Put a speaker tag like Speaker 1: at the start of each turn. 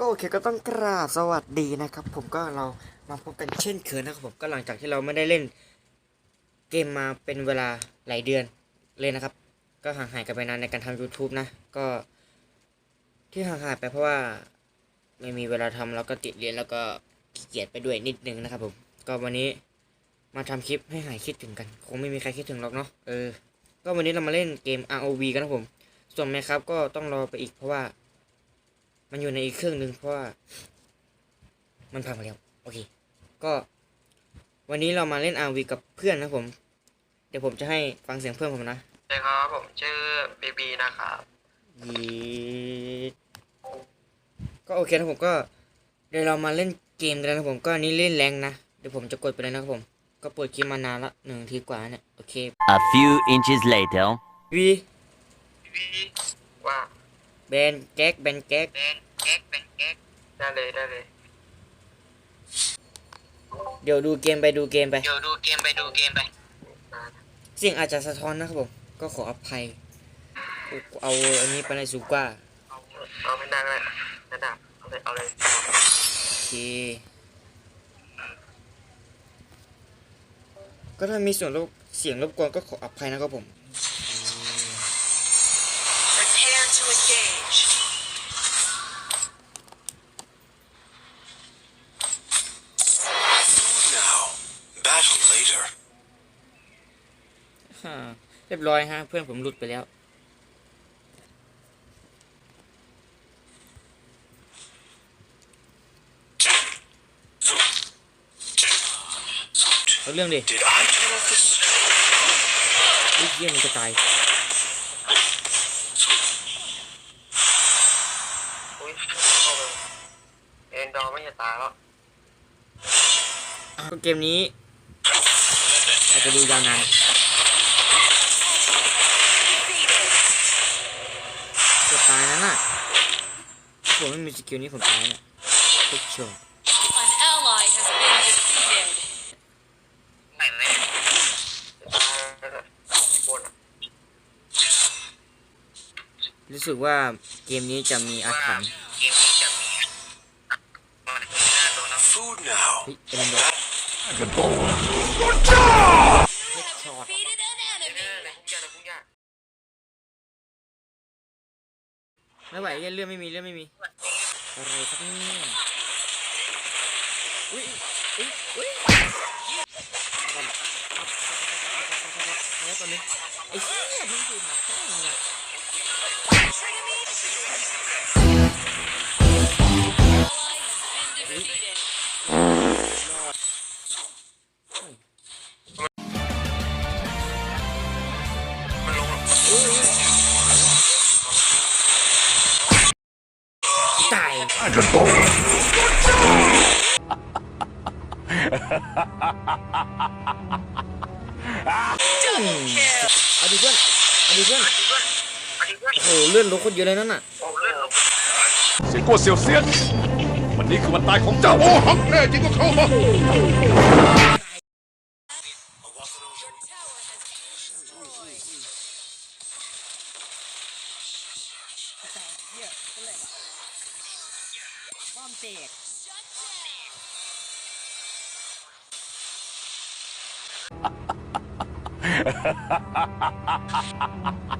Speaker 1: ก็โอเคก็ต้องกราบสวัสดีนะครับ ผมก็เรามาพบกันเช่นเคยนะครับผมก็หลังจากที่เราไม่ได้เล่น เกมมาเป็นเวลาหลายเดือนเลยนะครับ ก็ห่างหายกันไปนานในการทำ YouTube นะ ก็ ที่ห่างหายไปเพราะว่าไม่มีเวลาทำแล้วก็ติดเรียนแล้วก็ขี้เกียจไปด้วยนิดนึงนะครับผมก็วันนี้มาทำคลิปให้หายคิดถึงกัน คงไม่มีใครคิดถึงหรอกเนาะเออก็วันนี้เรามาเล่นเกม ROV กันนะผม ส่วนไหมครับก็ต้องรอไปอีกเพราะว่า มันอยู่ในอีกเครื่องหนึ่งเพราะว่ามันพังไปแล้ว โอเค ก็ วันนี้เรามาเล่น RV กับเพื่อนนะผม เดี๋ยวผมจะให้ฟังเสียงเพื่อนผมนะ
Speaker 2: สวัสดีครับผมชื่อบีบีนะครับ
Speaker 1: ยีดก็โอเคนะผมก็ เดี๋ยวเรามาเล่นเกมกันนะผมก็อันนี้เล่นแรงนะ เดี๋ยวผมจะกดไปเลยนะครับผม ก็เปิดคลิปมานานละหนึ่งนาทีกว่าเนี่ย โอเค
Speaker 3: A few inches later.
Speaker 1: วี
Speaker 2: บีบีว่า
Speaker 1: แบนแก๊กแบนแก๊ก
Speaker 2: เล่นแก๊กเป็นแก๊กได้เลยได้เลย
Speaker 1: เดี๋ยวดูเกมไปดูเกมไป
Speaker 2: เดี๋ยวดูเกมไปดูเกมไป
Speaker 1: เสียงอาจจะสะท้อนนะครับผมก็ขออภัย เอาอันนี้ไปในสูงกว่า
Speaker 2: เอาเอาไม่ได้เลยระดับเอาเลยเอาเลย
Speaker 1: โอเคก็ถ้ามีส่วนรบเสียงรบกวนก็ขออภัยนะครับผม เรียบร้อยฮะ เพื่อนผมหลุดไปแล้ว เอาเรื่องดิ
Speaker 4: Did I turn off the snow?
Speaker 1: ไอ้เยี่ยมันจะตาย
Speaker 2: อุ้ยเข้าไปเอ็นดอร์ไม่จะตายแล้ว
Speaker 1: ก็เกมนี้อาจจะดูยาวนานเกือบ ตายนั่นน่ะถ้าผมไม่มีสกิลนี้ผมตายน่ะทุกโชว์
Speaker 5: An ally has been defeated.
Speaker 2: ไหนเลยจะตายแล้วข้างบนอะ
Speaker 1: รู้สึกว่าเกมนี้จะมีอาถรรพ์
Speaker 2: เกมนี้จะมีมา
Speaker 1: ไม่ไหวเหี้ยเรื่องไม่มีเรื่องไม่มีอะไรครับนี่อุ้ยอุ้ยอุ้ยแล้วตอนนี้ไอ้เหี้ยมันอยู่หนักแค่ไหนเนี่ย
Speaker 2: มันลง
Speaker 1: ตายอืมเอาดิเพื่อนเอาดิเพื่อนโอ้โหเลื่อนรถคนเยอะเลยนั่นน่ะ
Speaker 2: โอ้เลื่อนลง
Speaker 6: เสียงกัวเสียวเซียนวันนี้คือวันตายของเจ้าโอ้หังแน่จริงก็เข้ามา
Speaker 1: Context.
Speaker 5: Shut down.